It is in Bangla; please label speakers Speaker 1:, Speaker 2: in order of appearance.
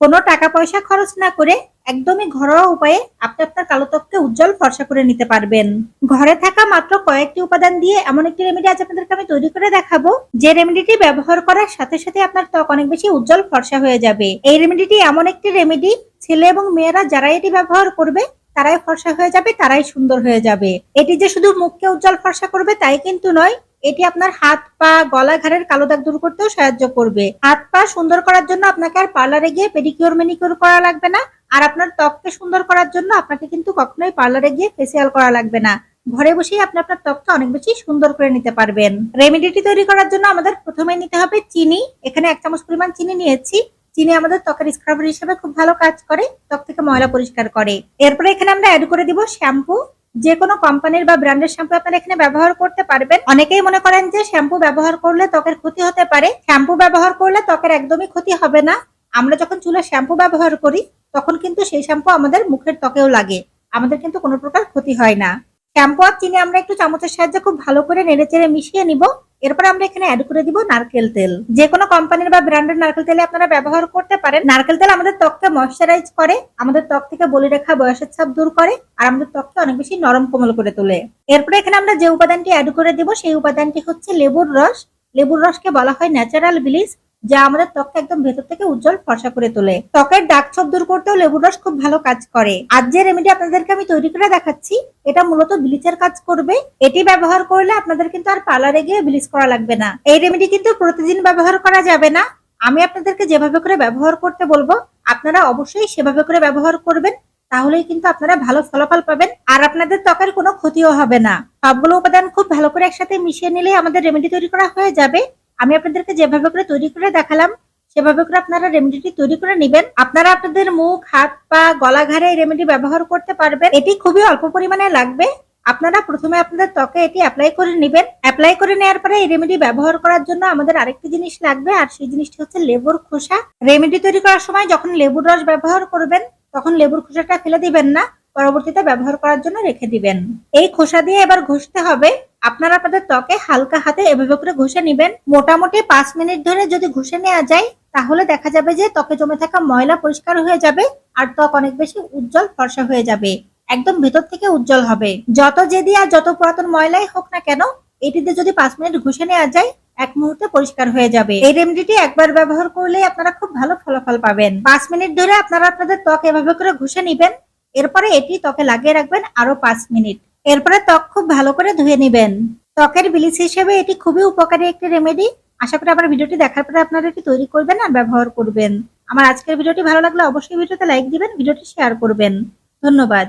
Speaker 1: কোনো টাকা পয়সা খরচ না করে একদমই ঘরোয়া উপায়ে আপনি আপনার কালো ত্বককে উজ্জ্বল ফর্সা করে নিতে পারবেন। ঘরে থাকা মাত্র কয়েকটি উপাদান দিয়ে এমন একটি রেমেডি আজ আপনাদেরকে আমি তৈরি করে দেখাবো। যে রেমেডিটি ব্যবহার করার সাথে সাথে আপনার ত্বক অনেক বেশি উজ্জ্বল ফর্সা হয়ে যাবে। এই রেমেডিটি এমন একটি রেমেডি ছেলে এবং মেয়েরা যারা এটি ব্যবহার করবে, তারাই ফর্সা হয়ে যাবে, তারাই সুন্দর হয়ে যাবে। এটি যে শুধু মুখকে উজ্জ্বল ফর্সা করবে তাই কিন্তু নয় এটি আপনার হাত পা, গলা, ঘাড়ের কালো দাগ দূর করতেও সাহায্য করবে। হাত পা সুন্দর করার জন্য আপনাকে আর পার্লারে গিয়ে পেডিকিউর মেনিকিউর করা লাগবে না। আর আপনার ত্বককে সুন্দর করার জন্য আপনাকে কিন্তু কখনোই পার্লারে গিয়ে ফেসিয়াল করা লাগবে না। ঘরে বসেই আপনি আপনার ত্বকটা অনেক বেশি সুন্দর করে নিতে পারবেন। রেমেডিটি তৈরি করার জন্য আমাদের প্রথমে নিতে হবে চিনি। এখানে এক চামচ পরিমাণ চিনি নিয়েছি। চিনি আমাদের ত্বকের স্ক্রাবার হিসেবে খুব ভালো কাজ করে, ত্বক থেকে ময়লা পরিষ্কার করে। এরপরে এখানে আমরা অ্যাড করে দিব শ্যাম্পু যে কোনো কোম্পানির বা ব্র্যান্ডের শ্যাম্পু আপনারা এখানে ব্যবহার করতে পারবেন। অনেকেই মনে করেন যে শ্যাম্পু ব্যবহার করলে ত্বকের ক্ষতি হতে পারে। শ্যাম্পু ব্যবহার করলে ত্বকের একদমই ক্ষতি হবে না। আমরা যখন চুলে শ্যাম্পু ব্যবহার করি, তখন কিন্তু সেই শ্যাম্পু আমাদের মুখের ত্বকেও লাগে। আমাদের কিন্তু কোনো প্রকার ক্ষতি হয় না। শ্যাম্পু আর চিনি আমরা একটু চামচের সাহায্যে খুব ভালো করে নেড়ে চেড়ে মিশিয়ে নিব। এরপর আমরা এখানে অ্যাড করে দিব নারকেল তেল। যে কোনো কোম্পানির বা ব্র্যান্ডের নারকেল তেলে আপনারা ব্যবহার করতে পারেন। নারকেল তেল আমাদের ত্বককে ময়শ্চারাইজ করে, আমাদের ত্বক থেকে বলি রেখা বয়সের ছাপ দূর করে, আর আমাদের ত্বককে অনেক বেশি নরম কোমল করে তোলে। এরপরে এখানে আমরা যে উপাদানটি অ্যাড করে দিব, সেই উপাদানটি হচ্ছে লেবুর রস। লেবুর রসকে বলা হয় ন্যাচারাল ব্লিচ যা আমাদের ত্বককে একদম ভেতর থেকে উজ্জ্বল ফর্সা করে তোলে। ত্বকের দাগ ছোপ দূর করতেও লেবুর রস খুব ভালো কাজ করে। আজ যে রেমেডি আপনাদেরকে আমি তৈরি করে দেখাচ্ছি, এটা মূলত ব্লিচের কাজ করবে। এটি ব্যবহার করলে আপনাদের কিন্তু আর পার্লারে গিয়ে ব্লিচ করা লাগবে না। এই রেমেডি কিন্তু প্রতিদিন ব্যবহার করা যাবে না। আমি আপনাদেরকে যেভাবে করে ব্যবহার করতে বলব, আপনারা অবশ্যই সেভাবে করে ব্যবহার করবেন, তাহলেই কিন্তু আপনারা ভালো ফলাফল পাবেন। আর আপনাদের ত্বকের কোনো ক্ষতিও হবে না। সবগুলো উপাদান খুব ভালো করে একসাথে মিশিয়ে নিলে আমাদের রেমেডি তৈরি করা হয়ে যাবে। আমি আপনাদেরকে যেভাবে করে তৈরি করে দেখালাম, সেভাবে করে আপনারা রেমেডিটি তৈরি করে নেবেন। আপনারা আপনাদের মুখ, হাত, পা, গলা ঘাড়ে এই রেমেডি ব্যবহার করতে পারবেন। এটি খুবই অল্প পরিমাণে লাগবে। আপনারা প্রথমে আপনাদের ত্বকে এটি অ্যাপ্লাই করে নেবেন। অ্যাপ্লাই করে নেওয়ার পরে এই রেমেডি ব্যবহার করার জন্য আমাদের আরেকটি জিনিস লাগবে, আর সেই জিনিসটি হচ্ছে লেবুর খোসা। রেমেডি তৈরি করার সময় যখন লেবুর রস ব্যবহার করবেন, তখন লেবুর খোসাটা ফেলে দিবেন না, পরবর্তীতে ব্যবহার করার জন্য রেখে দিবেন। এই খোসা দিয়ে এবার ঘষতে হবে। আপনারা আপনাদের ত্বকে হালকা হাতে এভাবে করে ঘষে নেবেন। মোটামুটি পাঁচ মিনিট ধরে যদি ঘষে নেওয়া যায়, তাহলে দেখা যাবে যে ত্বকে জমে থাকা ময়লা পরিষ্কার হয়ে যাবে আর ত্বক অনেক বেশি উজ্জ্বল ফর্সা হয়ে যাবে। একদম ভেতর থেকে উজ্জ্বল হবে। যত জেদি আর যত পুরাতন ময়লাই হোক না কেন, এটিতে যদি পাঁচ মিনিট ঘষে নেওয়া যায়, এক মুহূর্তে পরিষ্কার হয়ে যাবে। এই রেমেডিটি একবার ব্যবহার করলেই আপনারা খুব ভালো ফলাফল পাবেন। পাঁচ মিনিট ধরে আপনারা আপনাদের ত্বক এভাবে করে ঘষে নেবেন। এরপরে এটি ত্বকে লাগিয়ে রাখবেন আরও পাঁচ মিনিট। এরপরে ত্বক খুব ভালো করে ধুয়ে নেবেন। ত্বকের বিলিস হিসেবে এটি খুবই উপকারী একটি রেমেডি আশা করি আমার ভিডিওটি দেখার পরে আপনারা এটি তৈরি করবেন আর ব্যবহার করবেন। আমার আজকের ভিডিওটি ভালো লাগলে অবশ্যই ভিডিওতে লাইক দিবেন, ভিডিওটি শেয়ার করবেন। ধন্যবাদ।